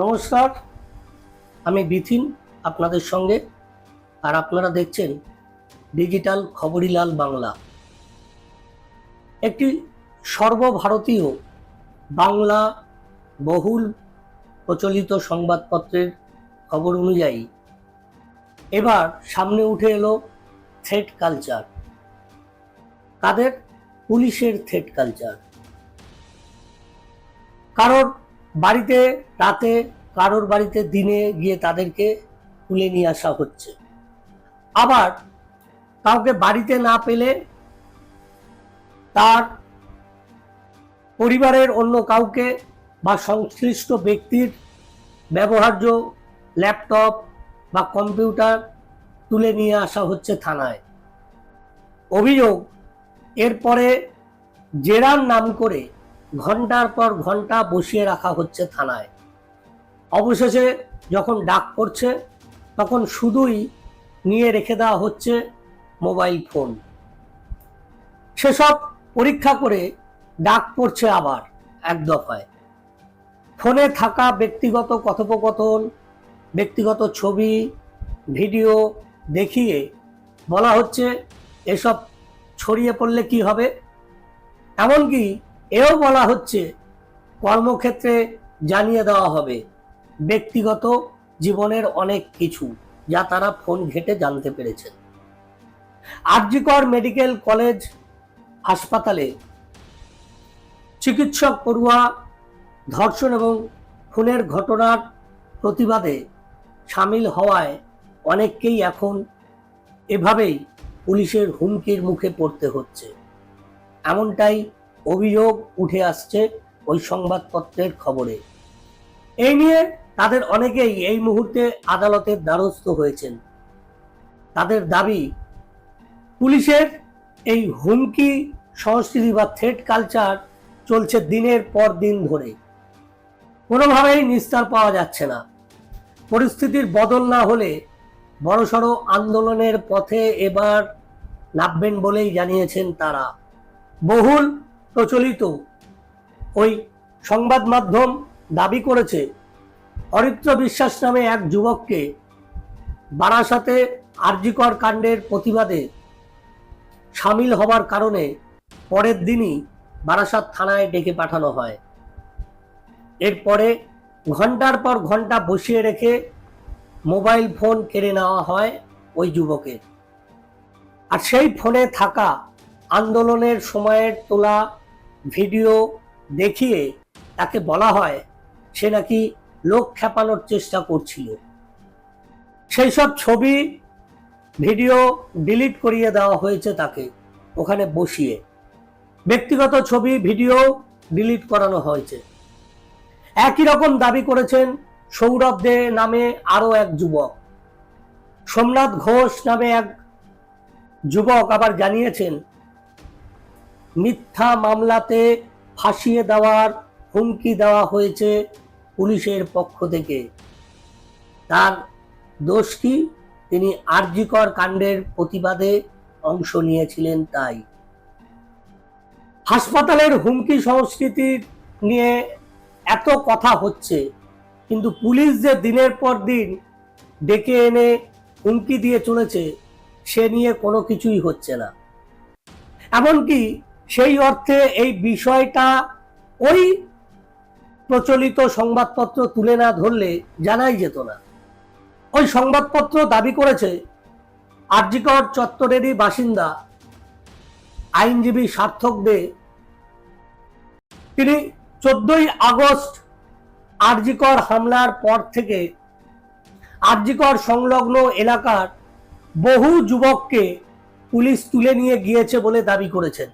নমস্কার, আমি বিথিন আপনাদের সঙ্গে, আর আপনারা দেখছেন ডিজিটাল খবরিলাল বাংলা। একটি সর্বভারতীয় বাংলা বহুল প্রচলিত সংবাদপত্রের খবর অনুযায়ী, এবার সামনে উঠে এলো থ্রেড কালচার। তাদের পুলিশের থ্রেড কালচার। কারোর বাড়িতে, রাতে, কারোর বাড়িতে দিনে গিয়ে তাদেরকে তুলে নিয়ে আসা হচ্ছে। আবার কাউকে বাড়িতে না পেলে তার পরিবারের অন্য কাউকে বা সংশ্লিষ্ট ব্যক্তির ব্যবহার্য ল্যাপটপ বা কম্পিউটার তুলে নিয়ে আসা হচ্ছে থানায়। অভিযোগ, এরপরে জেরার নাম করে ঘণ্টার পর ঘণ্টা বসিয়ে রাখা হচ্ছে থানায়। অবশেষে যখন ডাক পড়ছে, তখন শুধুই নিয়ে রেখে দেওয়া হচ্ছে মোবাইল ফোন। সেসব পরীক্ষা করে ডাক পড়ছে আবার এক দফায়। ফোনে থাকা ব্যক্তিগত কথোপকথন, ব্যক্তিগত ছবি, ভিডিও দেখিয়ে বলা হচ্ছে, এসব ছড়িয়ে পড়লে কি হবে? এমনকি এও বলা হচ্ছে কর্মক্ষেত্রে জানিয়ে দেওয়া হবে ব্যক্তিগত জীবনের অনেক কিছু যা তারা ফোন ঘেটে জানতে পেরেছেন। আরজিকর মেডিকেল কলেজ হাসপাতালে চিকিৎসক পড়ুয়া ধর্ষণ এবং খুনের ঘটনার প্রতিবাদে সামিল হওয়ায় অনেককেই এখন এভাবেই পুলিশের হুমকির মুখে পড়তে হচ্ছে। এমনটাই অভিযোগ উঠে আসছে ওই সংবাদপত্রের খবরে। এই নিয়ে তাদের অনেকেই এই মুহূর্তে আদালতের দ্বারস্থ হয়েছেন। তাদের দাবি, পুলিশের এই হুমকি, সংস্কৃতি বা থ্রেট কালচার চলছে দিনের পর দিন ধরে। কোনোভাবেই নিস্তার পাওয়া যাচ্ছে না। পরিস্থিতির বদল না হলে বড়সড় আন্দোলনের পথে এবার নামবেন বলেই জানিয়েছেন তারা। বহুল প্রচলিত। ওই সংবাদ মাধ্যম দাবি করেছে, অরিত্র বিশ্বাস নামে এক যুবককে বারাসাতে আরজিকর কাণ্ডের প্রতিবাদে সামিল হবার কারণে পরের দিনই বারাসাত থানায় ডেকে পাঠানো হয়। এরপরে ঘণ্টার পর ঘণ্টা বসিয়ে রেখে মোবাইল ফোন কেড়ে নেওয়া হয় ওই যুবকের। আর সেই ফোনে থাকা আন্দোলনের সময়ের তোলা ভিডিও দেখিয়ে তাকে বলা হয়, সে নাকি লোক খেপানোর চেষ্টা করছিল। সেই সব ছবি, ভিডিও ডিলিট করিয়ে দেওয়া হয়েছে তাকে, ওখানে বসিয়ে। ব্যক্তিগত ছবি, ভিডিও ডিলিট করানো হয়েছে। একই রকম দাবি করেছেন সৌরভ দে নামে আরও এক যুবক। সোমনাথ ঘোষ নামে এক যুবক আবার জানিয়েছেন মিথ্যা মামলাতে ফাঁসিয়ে দেওয়ার হুমকি দেওয়া হয়েছে পুলিশের পক্ষ থেকে। তার দোষ কি? তিনি আরজিকর কাণ্ডের প্রতিবাদে অংশ নিয়েছিলেন তাই। হাসপাতালের হুমকি সংস্কৃতির নিয়ে এত কথা হচ্ছে, কিন্তু পুলিশ যে দিনের পর দিন ডেকে এনে হুমকি দিয়ে চলেছে, সে নিয়ে কোনো কিছুই হচ্ছে না। এমনকি সেই অর্থে এই বিষয়টা ওই প্রচলিত সংবাদপত্র তুলে না ধরলে জানাই যেত না। ওই সংবাদপত্র দাবি করেছে আরজিকর চত্বরেরই বাসিন্দা, আইনজীবী সার্থক দে। তিনি চোদ্দই আগস্ট আরজিকর হামলার পর থেকে আরজিকর সংলগ্ন এলাকার বহু যুবককে পুলিশ তুলে নিয়ে গিয়েছে বলে দাবি করেছেন।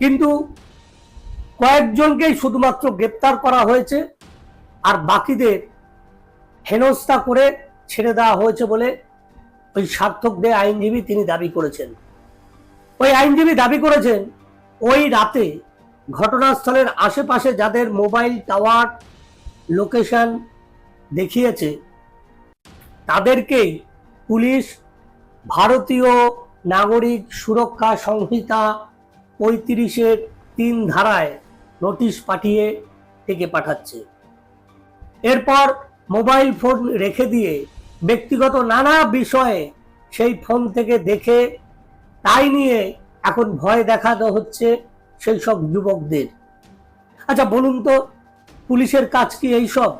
কিন্তু কয়েকজনকেই শুধুমাত্র গ্রেপ্তার করা হয়েছে আর বাকিদের হেনস্থা করে ছেড়ে দেওয়া হয়েছে বলে ওই সার্থক দে আইনজীবী তিনি দাবি করেছেন। ওই আইনজীবী দাবি করেছেন, ওই রাতে ঘটনাস্থলের আশেপাশে যাদের মোবাইল টাওয়ার লোকেশন দেখিয়েছে, তাদেরকেই পুলিশ, ভারতীয় নাগরিক সুরক্ষা সংহিতা পঁয়ত্রিশের তিন ধারায় নোটিশ পাঠিয়ে ডেকে পাঠাচ্ছে। এরপর মোবাইল ফোন রেখে দিয়ে ব্যক্তিগত নানা বিষয়ে সেই ফোন থেকে দেখে তাই নিয়ে এখন ভয় দেখানো হচ্ছে সেই সব যুবকদের। আচ্ছা বলুন তো, পুলিশের কাজ কি এইসব?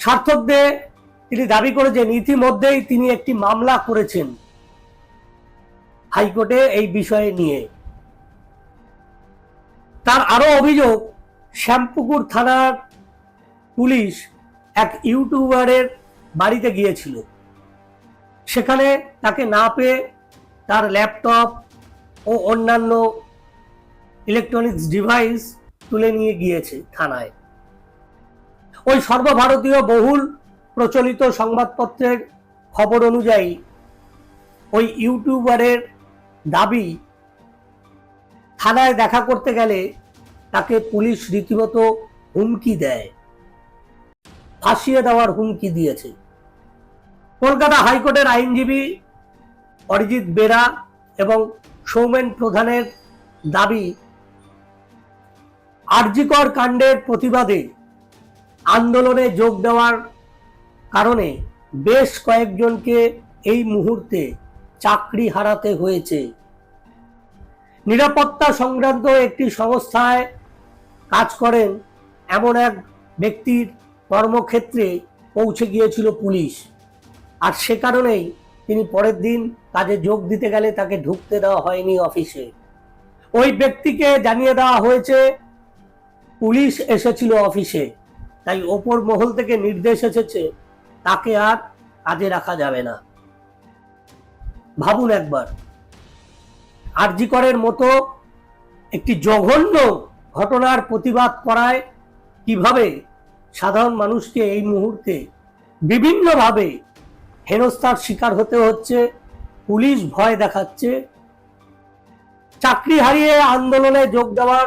সার্থকদের তিনি দাবি করেছেন, ইতিমধ্যেই তিনি একটি মামলা করেছেন। হাইকোর্টে এই বিষয়ে নিয়ে। তার আরও অভিযোগ, শ্যামপুকুর থানার পুলিশ এক ইউটিউবারের বাড়িতে গিয়েছিল। সেখানে তাকে না পেয়ে তার ল্যাপটপ ও অন্যান্য ইলেকট্রনিক্স ডিভাইস তুলে নিয়ে গিয়েছে থানায়। ওই সর্বভারতীয় বহুল প্রচলিত সংবাদপত্রের খবর অনুযায়ী ওই ইউটিউবারের দাবি থানায় দেখা করতে গেলে তাকে পুলিশ রীতিমতো হুমকি দেয়। ফাঁসিয়ে দেওয়ার হুমকি দিয়েছে। কলকাতা হাইকোর্টের আইনজীবী অরিজিৎ বেরা এবং সৌমেন প্রধানের দাবি, আরজিকর কাণ্ডের প্রতিবাদে আন্দোলনে যোগ দেওয়ার কারণে বেশ কয়েকজনকে এই মুহূর্তে চাকরি হারাতে হয়েছে। নিরাপত্তা সংক্রান্ত একটি সংস্থায় কাজ করেন এমন এক ব্যক্তির কর্মক্ষেত্রে পৌঁছে গিয়েছিল পুলিশ। আর সে কারণেই তিনি পরের দিন কাজে যোগ দিতে গেলে তাকে ঢুকতে দেওয়া হয়নি অফিসে। ওই ব্যক্তিকে জানিয়ে দেওয়া হয়েছে, পুলিশ এসেছিল অফিসে, তাই ওপর মহল থেকে নির্দেশ এসেছে, তাকে আর কাজে রাখা যাবে না। ভাবুন একবার। আরজিকরের মতো একটি জঘন্য ঘটনার প্রতিবাদ করায় কীভাবে সাধারণ মানুষকে এই মুহূর্তে বিভিন্নভাবে হেনস্থার শিকার হতে হচ্ছে, পুলিশ ভয় দেখাচ্ছে, চাকরি হারিয়ে আন্দোলনে যোগ দেওয়ার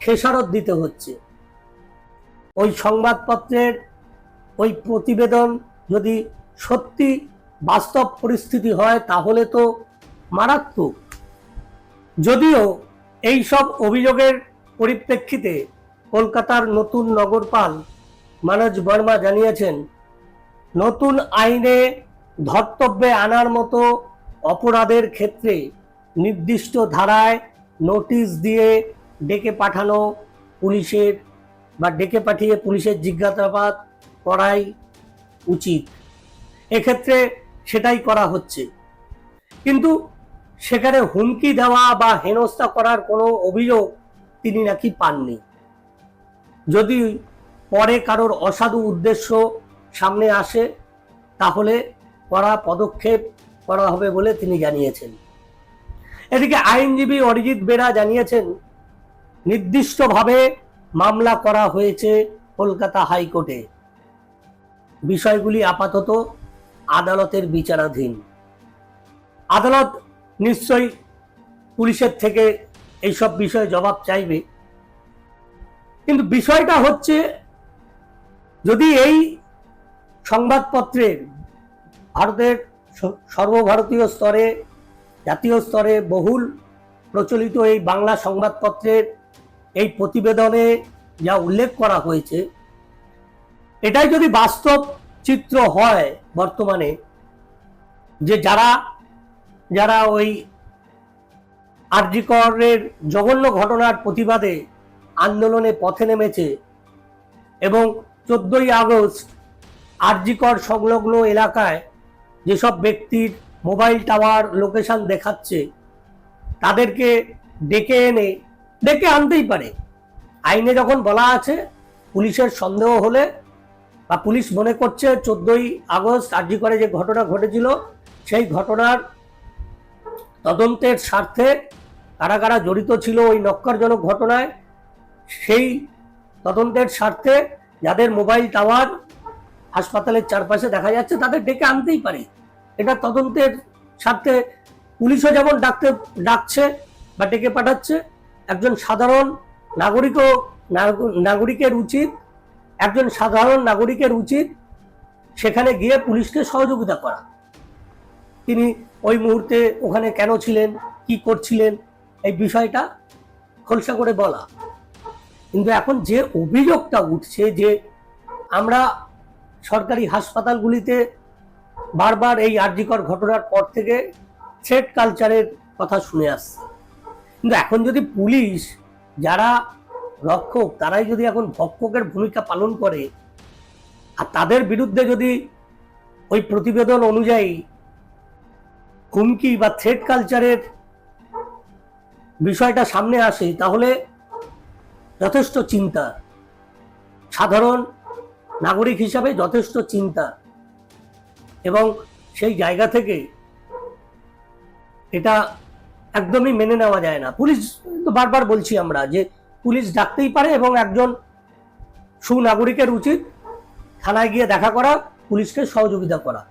খেসারত দিতে হচ্ছে। ওই সংবাদপত্রের ওই প্রতিবেদন যদি সত্যি বাস্তব পরিস্থিতি হয় তাহলে তো মারাত্মক। যদিও এই সব অভিযোগের পরিপ্রেক্ষিতে কলকাতার নতুন নগরপাল মানজ বর্মা জানিয়েছেন, নতুন আইনে ধর্তব্যে আনার মতো অপরাধের ক্ষেত্রে নির্দিষ্ট ধারায় নোটিশ দিয়ে ডেকে পাঠানো পুলিশের বা ডেকে পাঠিয়ে পুলিশের জিজ্ঞাসাবাদ করাই উচিত। এক্ষেত্রে সেটাই করা হচ্ছে। কিন্তু সেখানে হুমকি দেওয়া বা হেনস্থা করার কোনো অভিযোগ তিনি নাকি পাননি। যদি পরে কারোর অসাধু উদ্দেশ্য সামনে আসে, তাহলে করা পদক্ষেপ করা হবে বলে তিনি জানিয়েছেন। এদিকে আইনজীবী অরিজিৎ বেরা জানিয়েছেন, নির্দিষ্টভাবে মামলা করা হয়েছে কলকাতা হাইকোর্টে। বিষয়গুলি আপাতত আদালতের বিচারাধীন। আদালত নিশ্চয়ই পুলিশের থেকে এইসব বিষয়ে জবাব চাইবে। কিন্তু বিষয়টা হচ্ছে, যদি এই সংবাদপত্রের ভারতের সর্বভারতীয় স্তরে, জাতীয় স্তরে বহুল প্রচলিত এই বাংলা সংবাদপত্রের এই প্রতিবেদনে যা উল্লেখ করা হয়েছে, এটাই যদি বাস্তব চিত্র হয় বর্তমানে যে যারা যারা ওই আরজিকরের জঘন্য ঘটনার প্রতিবাদে আন্দোলনে পথে নেমেছে এবং চোদ্দই আগস্ট আরজিকর সংলগ্ন এলাকায় যেসব ব্যক্তির মোবাইল টাওয়ার লোকেশন দেখাচ্ছে, তাদেরকে ডেকে এনে, ডেকে আনতেই পারে। আইনে যখন বলা আছে, পুলিশের সন্দেহ হলে বা পুলিশ মনে করছে চোদ্দই আগস্ট আরজি করে যে ঘটনা ঘটেছিল, সেই ঘটনার তদন্তের স্বার্থে কারা কারা জড়িত ছিল ওই নক্কারজনক ঘটনায়, সেই তদন্তের স্বার্থে যাদের মোবাইল টাওয়ার হাসপাতালের চারপাশে দেখা যাচ্ছে, তাদের ডেকে আনতেই পারে। এটা তদন্তের স্বার্থে পুলিশও যেমন ডাকতে, ডাকছে বা ডেকে পাঠাচ্ছে, একজন সাধারণ নাগরিকও, নাগরিকের উচিত একজন সাধারণ নাগরিকের উচিত সেখানে গিয়ে পুলিশকে সহযোগিতা করা। তিনি ওই মুহূর্তে ওখানে কেন ছিলেন, কি করছিলেন, এই বিষয়টা খোলসা করে বলা। কিন্তু এখন যে অভিযোগটা উঠছে যে আমরা সরকারি হাসপাতালগুলিতে বারবার এই আর্যিকর ঘটনার পর থেকে থ্রেড কালচারের কথা শুনে আসছে। কিন্তু এখন যদি পুলিশ যারা রক্ষক, তারাই যদি এখন ভক্ষকের ভূমিকা পালন করে, আর তাদের বিরুদ্ধে যদি ওই প্রতিবেদন অনুযায়ী হুমকি বা থ্রেড কালচারের বিষয়টা সামনে আসে, তাহলে যথেষ্ট চিন্তা। সাধারণ নাগরিক হিসাবে যথেষ্ট চিন্তা। এবং সেই জায়গা থেকে এটা একদমই মেনে নেওয়া যায় না। পুলিশ তো বারবার বলছি আমরা যে পুলিশ ডাকতেই পারে এবং একজন সুনাগরিকের উচিত থানায় গিয়ে দেখা করা, পুলিশকে সহযোগিতা করা।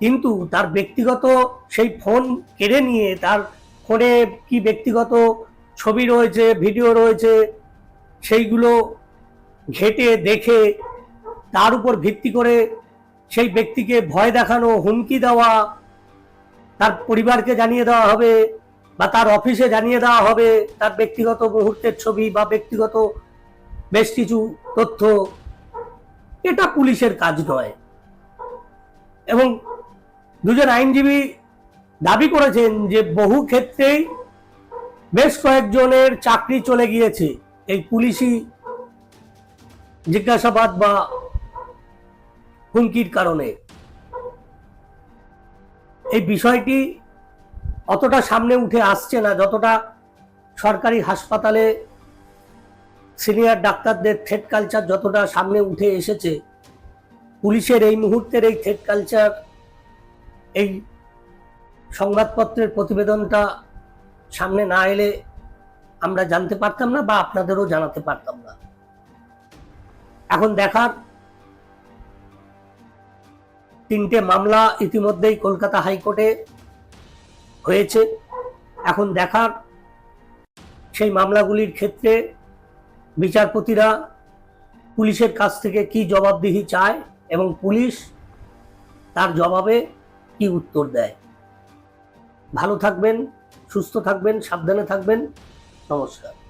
কিন্তু তার ব্যক্তিগত সেই ফোন কেড়ে নিয়ে তার ফোনে কি ব্যক্তিগত ছবি রয়েছে, ভিডিও রয়েছে, সেইগুলো ঘেটে দেখে তার উপর ভিত্তি করে সেই ব্যক্তিকে ভয় দেখানো, হুমকি দেওয়া, তার পরিবারকে জানিয়ে দেওয়া হবে বা তার অফিসে জানিয়ে দেওয়া হবে তার ব্যক্তিগত মুহূর্তের ছবি বা ব্যক্তিগত বেশ কিছু তথ্য। এটা পুলিশের কাজ নয়। এবং দুজন আইনজীবী দাবি করেছেন যে বহু ক্ষেত্রেই বেশ কয়েকজনের চাকরি চলে গিয়েছে। এই পুলিশি জিজ্ঞাসাবাদ বা হুমকির কারণে। এই বিষয়টি অতটা সামনে উঠে আসছে না, যতটা সরকারি হাসপাতালে সিনিয়র ডাক্তারদের থ্রেড কালচার যতটা সামনে উঠে এসেছে, পুলিশের এই মুহূর্তের এই থ্রেড কালচার এই সংবাদপত্রের প্রতিবেদনটা সামনে না এলে আমরা জানতে পারতাম না বা আপনাদেরও জানাতে পারতাম না। এখন দেখার তিনটে মামলা ইতিমধ্যেই কলকাতা হাইকোর্টে হয়েছে। এখন দেখার সেই মামলাগুলির ক্ষেত্রে বিচারপতিরা পুলিশের কাছ থেকে কি জবাবদিহি চায় এবং পুলিশ তার জবাবে কি উত্তর দেয়। ভালো থাকবেন, সুস্থ থাকবেন, সাবধানে থাকবেন। নমস্কার।